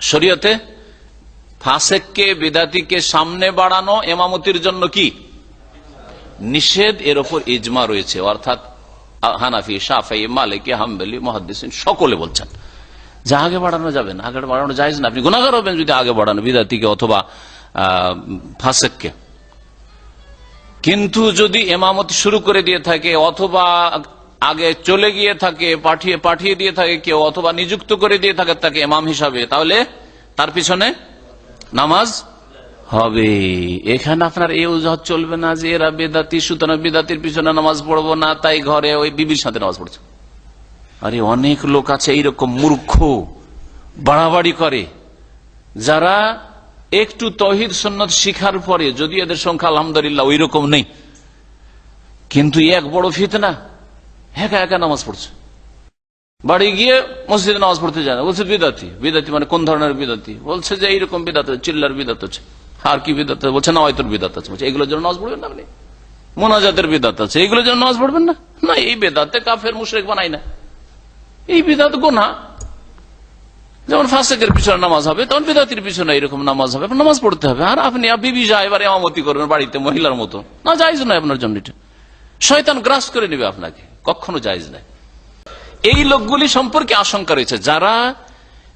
শরীয়তে ফাসেককে, বেদাতিকে সামনে বাড়ানো এমামতির জন্য কি? নিষেধ, এর ওপর ইজমা রয়েছে। অর্থাৎ হানাফি সাফাই মালিকি, হাম্বেলি মহাদ্দিন সকলে বলছেন। যে আগে বাড়ানো যাবে না। আগে বাড়ানো যায় না। আপনি গুণাগার হবেন যদি আগে বাড়ানো বিদাতিকে অথবা ফাসেককে। কিন্তু যদি এমামত শুরু করে দিয়ে থাকে, অথবা আগে চলে গিয়ে থাকে, পাঠিয়ে পাঠিয়ে দিয়ে থাকে কেউ, অথবা নিযুক্ত করে দিয়ে থাকে তাকে এমাম হিসাবে। তাহলে তার পিছনে নামাজ হবে। এখানে আপনার এই অজুহাত চলবে না যে এরা বেদাতি, সুতরাং বেদাতির পিছনে নামাজ পড়ব না, তাই ঘরে ওই বিবির সাথে নামাজ পড়ছে। আরে অনেক লোক আছে এইরকম মূর্খ, বাড়াবাড়ি করে। যারা একটু তহিদ সন্ন্যত শিখার পরে, যদি এদের সংখ্যা আলহামদুলিল্লাহ ওই রকম নেই। কিন্তু এক বড় ফিতনা। একা একা নামাজ পড়ছে। বাড়ি গিয়ে মসজিদে নামাজ পড়তে যায় না। বলছে, বিদাতি। বিদাতি মানে কোন ধরনের বিদাতি? বলছে যে এইরকম বিদাত চিল্লার বিদাত আছে। আর কি বিদাত বলছে না হয়তো বিদাত আছে। বলছে, এগুলোর জন্য নামাজ পড়বেন না আপনি? মোনাজাতের বিদাত আছে। এইগুলোর জন্য নামাজ পড়বেন না? না, এই বেদাতে কাফের, মুশরেক বানাই না। এই বিদাত গোনা যেমন ফাঁসেকের পিছনে নামাজ হবে, তখন বিদাতির পিছনে এরকম নামাজ হবে। নামাজ পড়তে হবে। আর আপনি বিবি যায় এবার এমামতি করবেন বাড়িতে, মহিলার মতো। না যাইজ নয় আপনার জন্য এটা। শয়তান গ্রাস করে নেবে আপনাকে। কখনো যাইজ নাই। এই লোকগুলি সম্পর্কে আশঙ্কা রয়েছে। যারা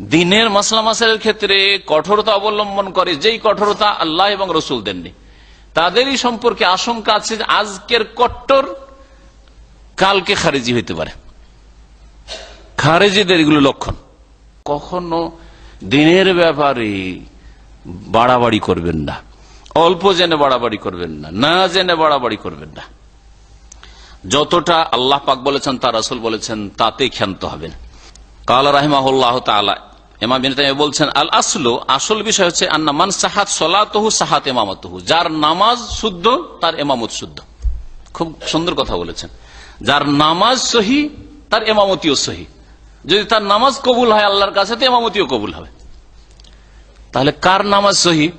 দিনের মাসলা মাসালের ক্ষেত্রে কঠোরতা অবলম্বন করে, যেই কঠোরতা আল্লাহ এবং রসুল দেননি, তাদেরই সম্পর্কে আশঙ্কা আছে যে আজকের কট্টর কালকে খারেজি হইতে পারে। খারেজিদের এগুলো লক্ষণ। কখনো দিনের ব্যাপারে বাড়াবাড়ি করবেন না। অল্প জেনে বাড়াবাড়ি করবেন না। না জেনে বাড়াবাড়ি করবেন না। যতটা আল্লাহ পাক বলেছেন, তার রাসুল বলেছেন তাতে ক্ষান্ত হবেন। কাল রাহিমাহুল্লাহ তালা এমা বিন বলছেন, আল আসলো, আসল বিষয় হচ্ছে আন্না মান সাহাত সলাতহু সাহাত এমামতহু যার নামাজ শুদ্ধ, তার এমামত শুদ্ধ। খুব সুন্দর কথা বলেছেন। যার নামাজ সহি, তার এমামতিও সহি। যদি তার নামাজ কবুল হয় আল্লাহর কাছে, তো এমামতিও কবুল হবে। তাহলে কার নামাজ সহি?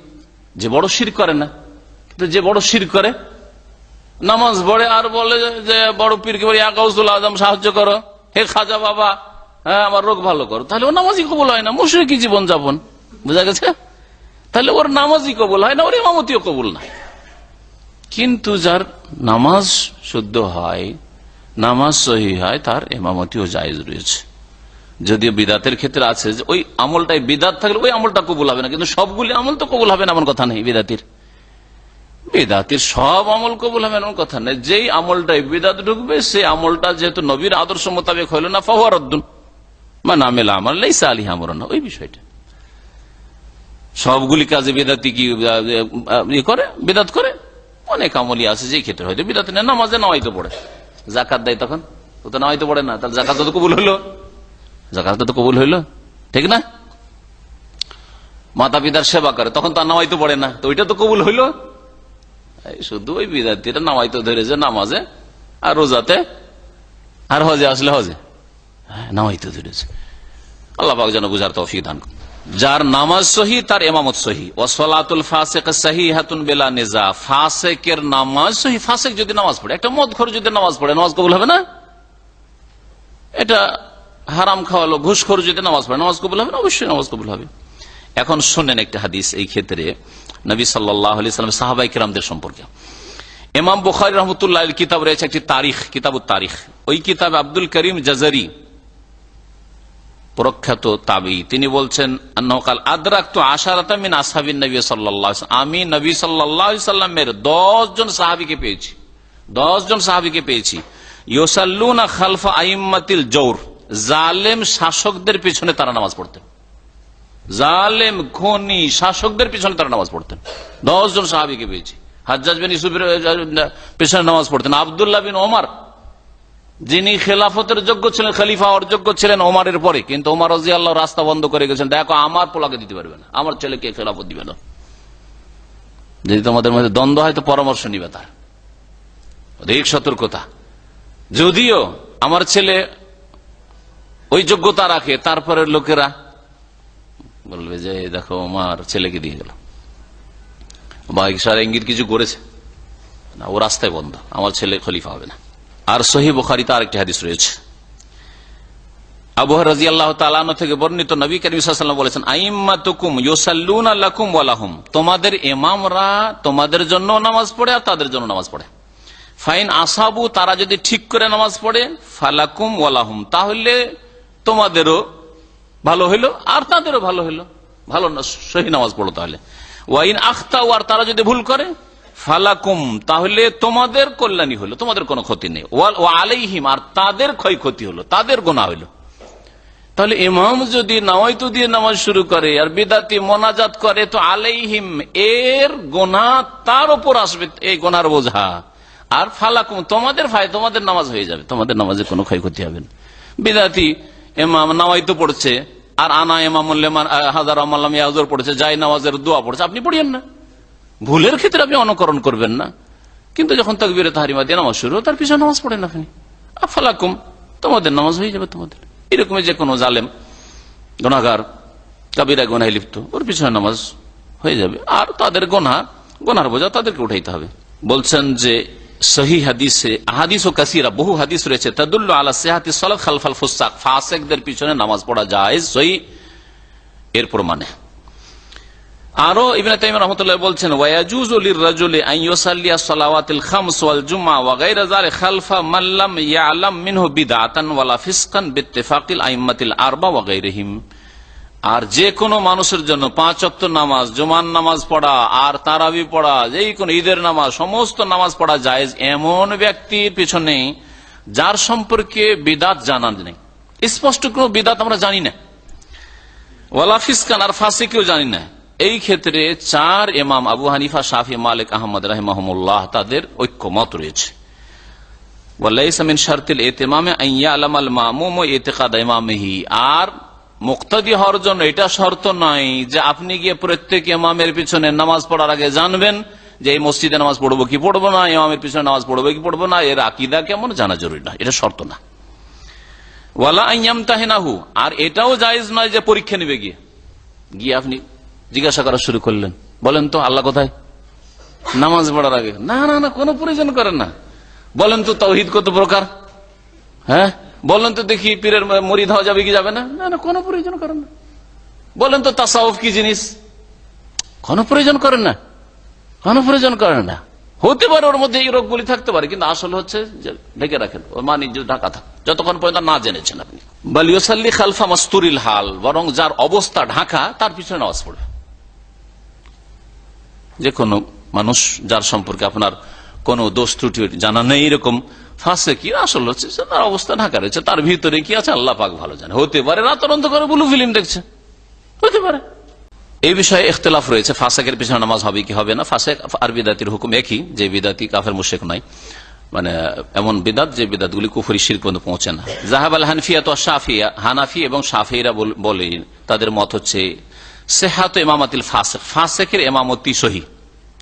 যে বড় শির করে না। কিন্তু যে বড় শির করে নামাজ পড়ে আর বলে যে, বড় পীরকে বলি আকাউসুল আজম, সাহায্য করো। হে খাজা বাবা হ্যাঁ আমার রোগ ভালো করো। তাহলে ও নামাজই কবুল হয় না মুশরিকি জীবন যাপন বুঝা গেছে? তাহলে ওর নামাজই কবুল হয় না, ওর ইমামতিও কবুল না। কিন্তু যার নামাজ শুদ্ধ হয়, নামাজ সহি হয়, তার এমামতিও জায়েজ রয়েছে। যদিও বিদাতের ক্ষেত্রে আছে যে, ওই আমলটাই বিদাত থাকলে ওই আমলটা কবুল হবে না, কিন্তু সবগুলি আমল তো কবুল হবে না, এমন কথা নেই বিদাতির। বেদাতের সব আমল কবুল হবে এমন কথা নেই যেই আমলটাই বেদাত ঢুকবে, সেই আমলটা যেহেতু নবীর আদর্শ মোতাবেক হইল না ফাহুয়ারদ্দুন মানে আমেলা আমল, লাইসা আলী আমরনা। ওই বিষয়টা। সবগুলি কাজে বেদাতি কি ইয়ে করে? বেদাত করে? অনেক আমলই আছে যে ক্ষেত্রে হয়তো বিদাত নেই নামাজে নামাইতে পড়ে। জাকাত দেয় তখন? ও তো নামাইতে পড়ে না, তাহলে জাকাত তো কবুল হইল। জাকাত তো কবুল হইল। ঠিক না? মাতা পিতার সেবা করে, তখন তার নামাইতে পড়ে না। তো ওইটা তো কবুল হইল। শুধু ওই বিদ্যার্থীরা নামাইতে ধরেছে নামাজে আর রোজাতে আর হজে আসলে হজে। হ্যাঁ, নামাইতে ধরেছে। আল্লাহ পাক যেন বুঝার তৌফিক দান যার নামাজ সহি তার এমামত সহি। ওসলাতুল ফাসেক সহি হাতুন বেলা নেজা। ফাসেকের নামাজ সহি। ফাসেক যদি নামাজ পড়ে একটা মদ খোর যদি নামাজ পড়ে নামাজ কবুল হবে না? এটা হারাম খাওয়ালো ঘুষখোর যদি নামাজ পড়ে নামাজ কবুল হবে না? অবশ্যই নামাজ কবুল হবে। এখন শোনেন একটা হাদিস এই ক্ষেত্রে। নবী সাল্লাম সাহাবাই কিরামদের সম্পর্কে। এমাম বুখারি রহমতুল্লাহ কিতাব রয়েছে একটি তারিখ কিতাব তারিখ। ওই কিতাব আব্দুল করিম জাজারি, প্রখ্যাত তাবি। তিনি বলছেন নকাল আদরাক তো আশারাতা মিন আসহাবিন নবী সাল্লাহ আমি নবী সাল্লাহ সাল্লামের দশ জন সাহাবিকে পেয়েছি। দশ জন সাহাবিকে পেয়েছি। ইয়োসাল্লুনা খালফা আইম্মাতিল জৌর। জালেম শাসকদের পিছনে তারা নামাজ পড়তেন। জালেম, খনি, শাসকদের পিছনে তারা নামাজ পড়তেন। দশ জন সাহাবিকে পেয়েছি। হাজ্জাজ বিন ইসুফের পেছনে নামাজ পড়তেন। আবদুল্লাহ বিন ওমার, যিনি খেলাফতের যোগ্য ছিলেন, খলিফা হওয়ার যোগ্য ছিলেন ওমারের পরে। কিন্তু ওমার রাজি আল্লাহ রাস্তা বন্ধ করে গেছেন। দেখো, আমার পোলাকে দিতে পারবে না। আমার ছেলেকে খেলাফত দিবে না। যদি তোমাদের মধ্যে দ্বন্দ্ব হয়, তো পরামর্শ নিবে তার। অধিক সতর্কতা। যদিও আমার ছেলে ওই যোগ্যতা রাখে তারপরে লোকেরা বলবে যে, দেখো, আমার ছেলেকে দিয়ে গেল বা ইশারা ইঙ্গিত কিছু করেছে। না, ও রাস্তায় বন্ধ। আমার ছেলে খলিফা হবে না। আর সহি বুখারিতে আরেকটি হাদিস রয়েছে। রাজি আল্লাহ থেকে বর্ণিত নবী বলেছেন তোমাদের ইমামরা তোমাদের জন্য নামাজ পড়ে আর তাদের জন্য নামাজ পড়ে। ফাইন আসাবু, তারা যদি ঠিক করে নামাজ পড়ে, ফালাকুম ওয়ালাহুম তাহলে তোমাদেরও ভালো হইল, আর তাদেরও ভালো হইল। ভালো না, সহি নামাজ পড়ো তাহলে। ওয়াইন আখতাও আর তারা যদি ভুল করে, ফালাকুম, তাহলে তোমাদের কল্যাণী হলো তোমাদের কোনো ক্ষতি নেই। ও আলাইহিম, আর তাদের ক্ষয়ক্ষতি হলো তাদের গোনা হইল। তাহলে ইমাম যদি নাওয়াইতু দিয়ে নামাজ শুরু করে, আর বিদাতি মোনাজাত করে, তো আলাইহিম, এর গোনা তার উপর আসবে, এই গোনার বোঝা। আর ফালাকুম, তোমাদের ভাই তোমাদের নামাজ হয়ে যাবে, তোমাদের নামাজে কোনো ক্ষয়ক্ষতি হবে না। বিদাতি এমাম পড়ছে, আর আনা এমাম হাজার আমাল্লাম ইয়াজর পড়ছে, যাই নামাজের দোয়া পড়ছে, আপনি পড়িয়েন না। ভুলের ক্ষেত্রে আপনি অনুকরণ করবেন না। কিন্তু যখন তকবিরে তাহারিমা দিয়ে নামাজ শুরু, তার পিছনে নামাজ পড়েন আপনি। আফালাকুম, তোমাদের নামাজ হয়ে যাবে তোমাদের। এরকমই যে কোনো জালেম গুণাগার কাবিরা গোনায় লিপ্ত, ওর পিছনে নামাজ হয়ে যাবে। আর তাদের গোনা গোনার বোঝা তাদেরকে উঠাইতে হবে। বলছেন যে সহি হাদিসে হাদিস বলছেন ওয়ায়াজুজু লিররাজুলি আন ইউসাল্লিয়া সালাওয়াতিল খামস ওয়াল আরবা ওয়া গায়রিহিম। আর যে কোনো মানুষের জন্য পাঁচ অক্ত নামাজ জুমান নামাজ পড়া, আর তারাবি পড়া যেই কোন ঈদের নামাজ, সমস্ত নামাজ পড়া জায়েজ এমন ব্যক্তির পিছনে যার সম্পর্কে বিদাত জানা নেই। স্পষ্ট কোনো বিদাত আমরা জানি না। ওয়ালা ফিসকান আর ফাসিকেও জানি না। এই ক্ষেত্রে চার এমাম আবু হানিফা, শাফি, মালিক, আহমদ রাহিমাহমুল্লাহ তাদের ঐক্যমত রয়েছে। আর মুক্তাদি হওয়ার জন্য এটা শর্ত নয় যে আপনি গিয়ে প্রত্যেক ইমামের পিছনে নামাজ পড়ার আগে জানবেন যে এই মসজিদে নামাজ পড়ব কি পড়ব না, ইমামের পিছনে নামাজ পড়ব কি পড়ব না, এর আকিদা কেমন জানা জরুরি না এটা শর্ত না। ওয়ালা আইয়াম আর এটাও জায়েজ নয় যে পরীক্ষা নেবে গিয়ে। গিয়ে আপনি জিজ্ঞাসা করা শুরু করলেন। বলেন তো, আল্লাহ কোথায়? নামাজ পড়ার আগে। না না না, কোনো প্রয়োজন করেন না। বলেন তো তৌহিদ কত প্রকার? হ্যাঁ? বলেন তো দেখি পীরের মরিদ হওয়া যাবে কি যাবে না? না না, কোনো প্রয়োজন করেন না। বলেন তো তাসাউফ কি জিনিস? কোনো প্রয়োজন করেন না। কোনো প্রয়োজন করেন না। হতে পারে ওর মধ্যে এই রোগগুলি থাকতে পারে, কিন্তু আসল হচ্ছে যে ঢেকে রাখেন। ওর মা নিজে ঢাকা থাক। যতক্ষণ পর্যন্ত না জেনেছেন আপনি। বালিউসাল্লি খালফা মাস্তুরিল হাল, বরং যার অবস্থা ঢাকা, তার পিছনে নামাজ পড়বে। যে কোনো মানুষ যার সম্পর্কে আপনার কোন দোষ ত্রুটি জানা নেই, এরকম ফাঁসে কি আসল হচ্ছে? তার অবস্থা ঢাকা রয়েছে তার ভিতরে কি আছে? আল্লাহ পাক ভালো জানে। হতে পারে ব্লু ফিল্ম দেখছে। হতে পারে। এই বিষয়ে ইখতলাফ রয়েছে। পিছনে নামাজ হবে কি হবে না? ফাঁসেক আর বিদাতির হুকুম একই, যে বিদাতি কাফের মুশেক মানে এমন বিদাত যে বিদাত গুলি কুফরি শির পর্যন্ত পৌঁছে না। জাহাব আল হানফিয়া তো সাফিয়া হানাফি এবং সাফিরা বলে তাদের মত হচ্ছে, সেহাত ইমামাতিল ফাসেক। ফাসেকের এমামতি সহি।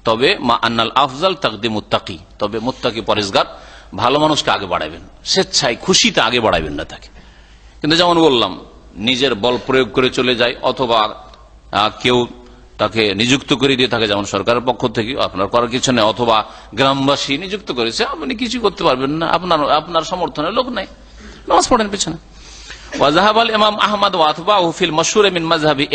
তবে মা আন্নাল আফজাল তাকদি মুত্তাকি তবে মুত্তাকি পরেশগার ভালো মানুষকে আগে বাড়াবেন, স্বেচ্ছায় খুশিতে আগে বাড়াবেন না তাকে। কিন্তু যেমন বললাম, নিজের বল প্রয়োগ করে চলে যায়, অথবা কেউ তাকে নিযুক্ত করে দিয়ে থাকে, যেমন সরকারের পক্ষ থেকে, আপনার করার কিছু নেই, অথবা গ্রামবাসী নিযুক্ত করেছে, আপনি কিছু করতে পারবেন না, আপনার আপনার সমর্থনের লোক নাই। নামাজ পড়েন পেছনে। ইমাম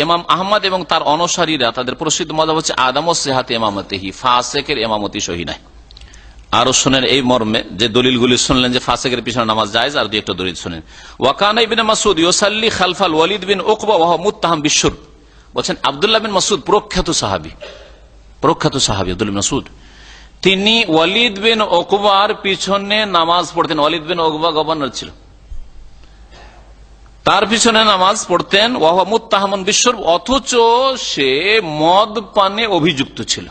ইমাম আহমদ এবং তার অনুসারীরা, তাদের প্রসিদ্ধ মজাব হচ্ছে আদম ও সেহাতে ইমামতিহি, ফাসেকের ইমামতি সহি নাই। আরও শোনেন এই মর্মে যে দলিলগুলি শুনলেন যে ফাসেকের পিছনে নামাজ জায়েজ, আর দুই একটা দলিল শুনেন। ওয়াকানা মাসুদ ইউসাল্লি খালফাল ওয়ালিদ বিন ওকবা ওয়াহ মুত্তাহাম বিশ্বর বলছেন, আবদুল্লাহ বিন মাসুদ প্রখ্যাত সাহাবি। প্রখ্যাত সাহাবি আব্দুল মাসুদ তিনি ওয়ালিদ বিন ওকবার পিছনে নামাজ পড়তেন। ওয়ালিদ বিন ওকবা গভর্নর ছিল। তার পিছনে নামাজ পড়তেন, ওয়াহ ওয়াহমুত্তাহমন বিশ্বর অথচ সে মদ পানে অভিযুক্ত ছিল।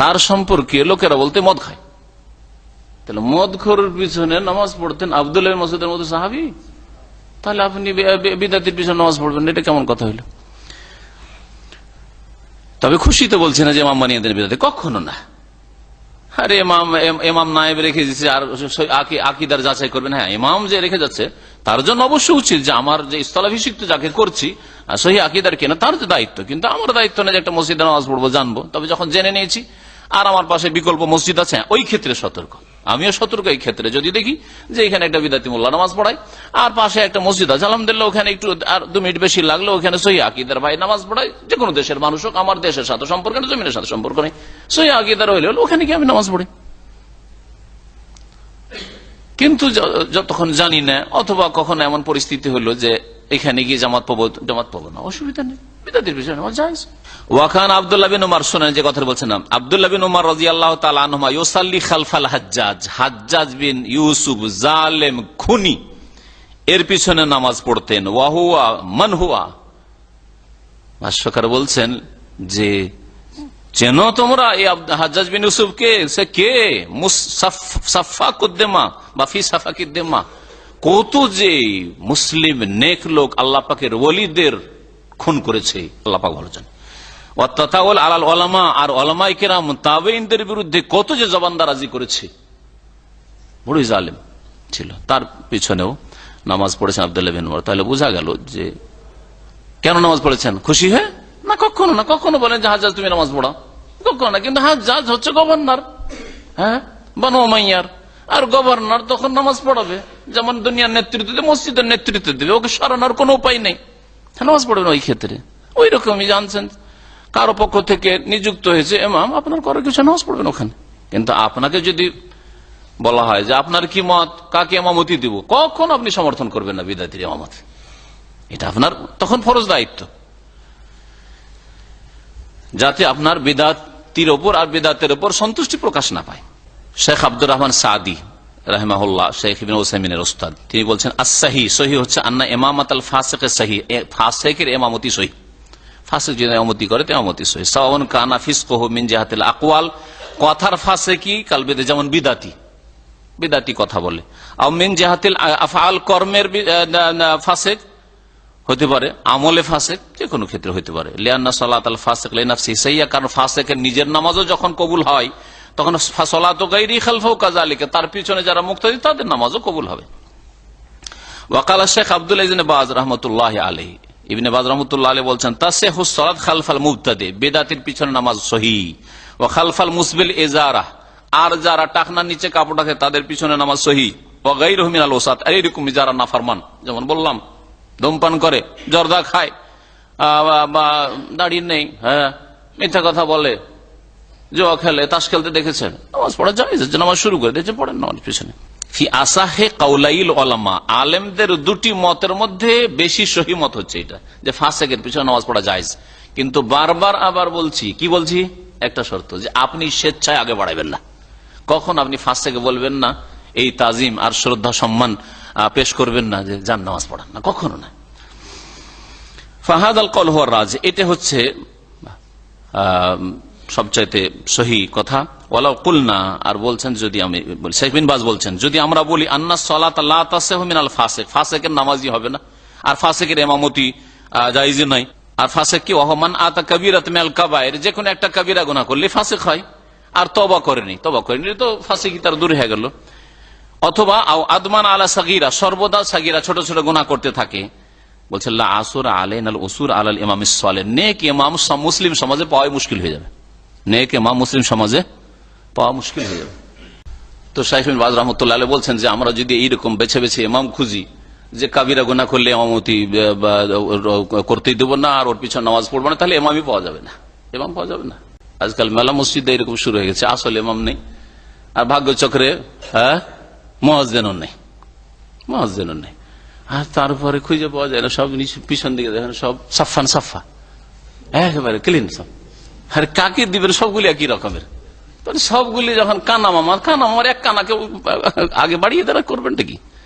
তার সম্পর্কে লোকেরা বলতে মদ খায়। তাহলে মদ খোরের পিছনে নামাজ পড়তেন আবদুল্লাহ মসুদের মতো সাহাবি? তাহলে আপনি বিদ্যার্থীর পিছনে নামাজ পড়বেন এটা কেমন কথা হইল? তবে খুশিতে বলছি না যে ইমাম বানিয়ে দেন বিদাতি, কখনো না। আরে ইমাম ইমাম নায়েব রেখে দিচ্ছে আর আকিদার যাচাই করবেন। হ্যাঁ ইমাম যে রেখে যাচ্ছে, তার জন্য অবশ্যই উচিত যে আমার যে স্থলাভিষিক্ত যাকে করছি সহি আকিদার কেনা, তার যে দায়িত্ব। কিন্তু আমার দায়িত্ব না যে একটা মসজিদে নামাজ পড়ব, জানব। তবে যখন জেনে নিয়েছি আর আমার পাশে বিকল্প মসজিদ আছে, ওই ক্ষেত্রে সতর্ক। আমিও সতর্ক এই ক্ষেত্রে। যদি দেখি যে এখানে একটা বিদাতি মোল্লা নামাজ পড়ায়, আর পাশে একটা মসজিদ আছে, আলহামদুলিল্লাহ ওখানে একটু আর দু মিনিট বেশি লাগল ওখানে সহি আকিদার ভাই নামাজ পড়ায়, যে কোনো দেশের মানুষ হোক, আমার দেশের সাথে সম্পর্ক নেই, জমিনের সাথে সম্পর্ক নেই। সহি আকিদার হইলে ওখানে কি আমি নামাজ পড়ি। কিন্তু যতক্ষণ জানি না, অথবা কখন এমন পরিস্থিতি হলো যে এখানে গিয়ে জামাত পাবো জামাত পাবো না। অসুবিধা নেই। বিদাতির বিষয় আব্দুল্লাহ বিন যে কথা আব্দুল্লাহ বিন ইউসাল্লি খালফাল হাজ্জাজ। হাজ্জাজ বিন ইউসুফ জালেম খুনি। এর পিছনে নামাজ পড়তেন। ওয়াহুয়া, মানহুয়া। ভাষ্যকার বলছেন যে, চেনো তোমরা এই হাজ্জাজ বিন সে কে? সাফা কুদ্দেমা বা ফি সাফা কিদ্দেমা কত যে মুসলিম নেক লোক আল্লাহ পাকের ওলিদের খুন করেছে, আল্লাহ ভালো জানে। আলাল ওলামা আর ওলামাই কেরাম বিরুদ্ধে কত যে জবানদারাজি করেছে। জালেম ছিল। তার পিছনেও নামাজ পড়েছেন তাহলে বোঝা গেল যে কেন নামাজ পড়েছেন? খুশি হয়ে? না, কখনো না, কখনো বলেন যে তুমি নামাজ পড়া কখনো না, কিন্তু হাজাজ হচ্ছে গভর্নর। হ্যাঁ? বানো মাইয়ার আর গভর্নর তখন নামাজ পড়াবে। যেমন দুনিয়ার নেতৃত্ব দেবে মসজিদের নেতৃত্ব দেবে ওকে সরানোর কোনো উপায় নেই। হ্যাঁ, নামাজ পড়বেন ওই ক্ষেত্রে। ওই রকমই জানছেন। কারও পক্ষ থেকে নিযুক্ত হয়েছে এমাম আপনার করে কিছু নামাজ পড়বেন ওখানে। কিন্তু আপনাকে যদি বলা হয় যে আপনার কি মত কাকে এমামতি দিব কখন আপনি সমর্থন করবেন না বিদাতির এমামত এটা আপনার তখন ফরজ দায়িত্ব। যাতে আপনার বিদাতির ওপর আর বিদাতের ওপর সন্তুষ্টি প্রকাশ না পায়। শেখ আব্দুর রহমান সাদি, রাহমাহুল্লাহ, শেখ ইবিন ওসাইমিনের ওস্তাদ তিনি বলছেন আসাহি সহি হচ্ছে আন্না এমামাত আল ফাসেকের সাহি। ফাসেকের এমামতি সহি। ফাসেক যদি এমামতি করে, তো এমামতি সহি। সাওয়ান কানা ফিসকহ মিন জাহাতিল আকওয়াল। কথার ফাঁসে কি কালবেদে যেমন বিদাতি। বিদাতি কথা বলে। আর মিন জাহাতিল আফআল কর্মের ফাসেক হতে পারে, আমলে ফাসেক যে কোনো ক্ষেত্রে হতে পারে। লিয়ান্না সালাত আল ফাসেক লেনাফসি সাইয়া, কারণ ফাসেকের নিজের নামাজও যখন কবুল হয় তখন সলাত গাইরি খালফাও কাজালিকে তার পিছনে যারা মুক্তি তাদের নামাজও কবুল হবে। ওয়াকালা শেখ আব্দুল বাজ রহমতুল্লাহ আলহী বাজ বলছেন তাসে হুসলাত খালফাল বেদাতির পিছনে নামাজ আর যারা টাকনার নিচে কাপড় রাখে, তাদের পিছনে নামাজ ও আল ওসাদ যারা নাফারমান, যেমন বললাম, ধূমপান করে, জর্দা খায় বা- বা, দাড়ি নেই হ্যাঁ মিথ্যা কথা বলে জোয়া খেলে তাস খেলতে দেখেছেন? নামাজ পড়া যায় নামাজ শুরু করে দিয়েছে পড়েন নামাজ পিছনে। ফি আসাহে কাউলাইল ওলামা আলেমদের দুটি মতের মধ্যে বেশি সহি মত হচ্ছে এটা যে ফাঁসেকের পিছনে নামাজ পড়া যায় কিন্তু বারবার আবার বলছি কি বলছি? একটা শর্ত যে আপনি স্বেচ্ছায় আগে বাড়াবেন না। কখন আপনি ফাঁস থেকে বলবেন না এই তাজিম আর শ্রদ্ধা সম্মান পেশ করবেন না যে যান নামাজ পড়ান না কখনো না। ফাহাদ আল কল রাজ এটা হচ্ছে আহ, সবচাইতে সহি কথা। ওয়ালাউ কুলনা আর বলছেন যদি আমি শেখ বিন বলছেন যদি আমরা বলি আন্না সলাত আল্লাহ মিনাল ফাসেক ফাসেকের নামাজি হবে না। আর ফাসেকের এমামতি আহ, নাই। আর ফাসেক কি? ওহমান আতা কবিরাত মেল কাবায়ের যে কোনো একটা কবিরা গুণা করলে ফাসেক হয়। আর তবা করেনি তবা করেনি তো ফাসেকি তার দূরে হয়ে গেল। অথবা আদমান আলা সাগিরা সর্বদা সাগিরা ছোট ছোট গুণা করতে থাকে। বলছে আসুর আলেন আল উসুর আলাল ইমাম নেক ইমাম মুসলিম সমাজে পাওয়াই মুশকিল হয়ে যাবে। নেক ইমাম মুসলিম সমাজে পাওয়া মুশকিল হয়ে যাবে। তো শাইফিন বাজ রহমতুল্লাহ বলছেন যে আমরা যদি এইরকম বেছে বেছে এমাম খুঁজি যে কাবিরা গুনা করলে আহ, করতেই দেবো না আর ওর পিছনে নামাজ পড়ব না তাহলে এমামই পাওয়া যাবে না। এমাম পাওয়া যাবে না। আজকাল মেলা মসজিদে এরকম শুরু হয়ে গেছে আসলে এমাম নেই। আর ভাগ্য চক্রে হ্যাঁ মহাজদেনও নেই। মহাজদেনও নেই। আর তারপরে খুঁজে পাওয়া যায় না সব পিছন দিকে দেখেন সব সাফান সাফা একেবারে ক্লিন সব। আর কাকে দিবেন? সবগুলি একই রকমের। সবগুলি যখন কানা মামা কানা মামার এক কানাকে আগে বাড়িয়ে দেওয়া করবেনটা কি?